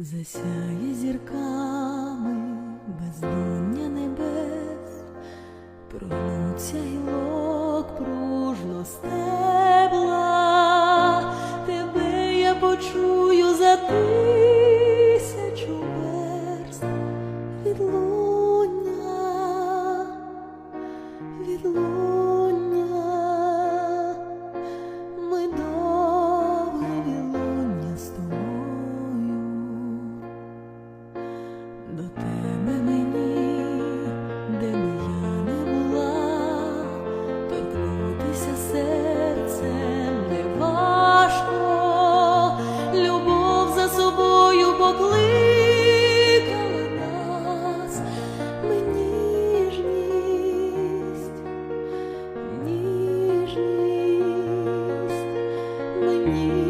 Засяє зірками бездоння небес, прогнуться гілок пружно стебла, тебе я почую за тисячу верст від луння, від луня. you.